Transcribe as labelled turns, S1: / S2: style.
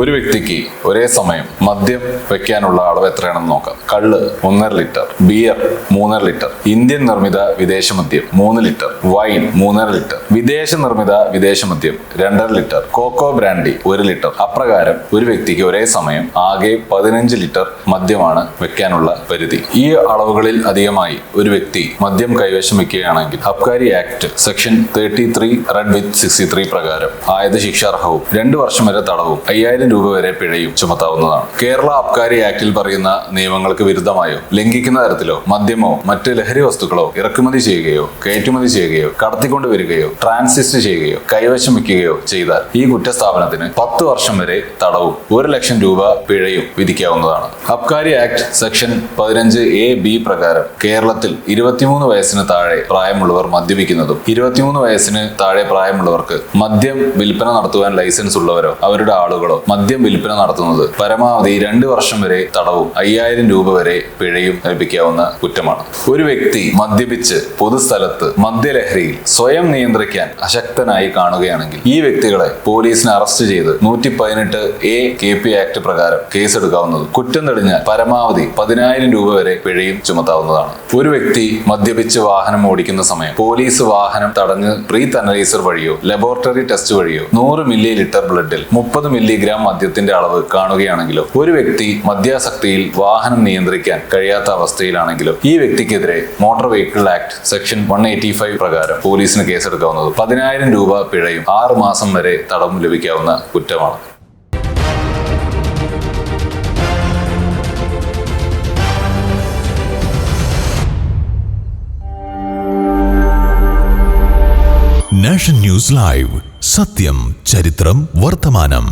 S1: ഒരു വ്യക്തിക്ക് ഒരേ സമയം മദ്യം വെക്കാനുള്ള അളവ് എത്രയാണെന്ന് നോക്കാം. കള്ള് ഒന്നര ലിറ്റർ ബിയർ മൂന്നര ലിറ്റർ ഇന്ത്യൻ നിർമ്മിത വിദേശ മദ്യം മൂന്ന് ലിറ്റർ വൈൻ മൂന്നര ലിറ്റർ വിദേശ നിർമ്മിത വിദേശ മദ്യം രണ്ടര ലിറ്റർ കോക്കോ ബ്രാൻഡി ഒരു ലിറ്റർ. അപ്രകാരം ഒരു വ്യക്തിക്ക് ഒരേ സമയം ആകെ പതിനഞ്ച് ലിറ്റർ മദ്യമാണ് വെക്കാനുള്ള പരിധി. ഈ അളവുകളിൽ അധികമായി ഒരു വ്യക്തി മദ്യം കൈവശം വെക്കുകയാണെങ്കിൽ abkari act section thirty three read with sixty three പ്രകാരം ആയത് ശിക്ഷാർഹവും രണ്ടു വർഷം വരെ തടവും അയ്യായിരം രൂപ വരെ പിഴയും ചുമത്താവുന്നതാണ്. കേരള അബ്കാരി ആക്ടിൽ പറയുന്ന നിയമങ്ങൾക്ക് വിരുദ്ധമായോ? ലംഘിക്കുന്ന തരത്തിലോ? മദ്യമോ? മറ്റ് ലഹരി വസ്തുക്കളോ? ഇറക്കുമതി ചെയ്യുകയോ? കയറ്റുമതി ചെയ്യുകയോ? കടത്തിക്കൊണ്ട് വരികയോ? ട്രാൻസിസ്റ്റ് ചെയ്യുകയോ? കൈവശം വയ്ക്കുകയോ ചെയ്താൽ ഈ കുറ്റസ്ഥാപനത്തിന് പത്ത് വർഷം വരെ തടവും ഒരു ലക്ഷം രൂപ പിഴയും വിധിക്കാവുന്നതാണ്. അബ്കാരി ആക്ട് സെക്ഷൻ പതിനഞ്ച് എ ബി പ്രകാരം കേരളത്തിൽ ഇരുപത്തിമൂന്ന് വയസ്സിന് താഴെ പ്രായമുള്ളവർ മദ്യപിക്കുന്നതും ഇരുപത്തിമൂന്ന് വയസ്സിന് താഴെ പ്രായമുള്ളവർക്ക് മദ്യം വിൽപ്പന നടത്തുവാൻ ലൈസൻസ് ഉള്ളവരോ? അവരുടെ ആളുകളോ? മദ്യം വിൽപ്പന നടത്തുന്നത് പരമാവധി രണ്ട് വർഷം വരെ തടവും അയ്യായിരം രൂപ വരെ പിഴയും ലഭിക്കാവുന്ന കുറ്റമാണ്. ഒരു വ്യക്തി മദ്യപിച്ച് പൊതുസ്ഥലത്ത് മദ്യലഹരിയിൽ സ്വയം നിയന്ത്രിക്കാൻ അശക്തനായി കാണുകയാണെങ്കിൽ ഈ വ്യക്തികളെ പോലീസിന് അറസ്റ്റ് ചെയ്ത് നൂറ്റി പതിനെട്ട് എ കെ പി ആക്ട് പ്രകാരം കേസെടുക്കാവുന്നത് കുറ്റം തെളിഞ്ഞാൽ പരമാവധി പതിനായിരം രൂപ വരെ പിഴയും ചുമത്താവുന്നതാണ്. ഒരു വ്യക്തി മദ്യപിച്ച് വാഹനം ഓടിക്കുന്ന സമയം പോലീസ് വാഹനം തടഞ്ഞ് പ്രീ അനലൈസർ വഴിയോ ലബോറട്ടറി ടെസ്റ്റ് വഴിയോ നൂറ് മില്ലി ലിറ്റർ ബ്ലഡിൽ മുപ്പത് മില്ലിഗ്രാം മദ്യത്തിന്റെ അളവ് കാണുകയാണെങ്കിലോ ഒരു വ്യക്തി മദ്യാസക്തിയിൽ വാഹനം നിയന്ത്രിക്കാൻ കഴിയാത്ത അവസ്ഥയിലാണെങ്കിലോ ഈ വ്യക്തിക്കെതിരെ motor vehicle act section one eighty five പ്രകാരം പോലീസിന് കേസെടുക്കാവുന്നത് പതിനായിരം രൂപ പിഴയും ആറ് മാസം വരെ തടവും ലഭിക്കാവുന്ന കുറ്റമാണ്.
S2: Nation news live. സത്യം ചരിത്രം വർത്തമാനം.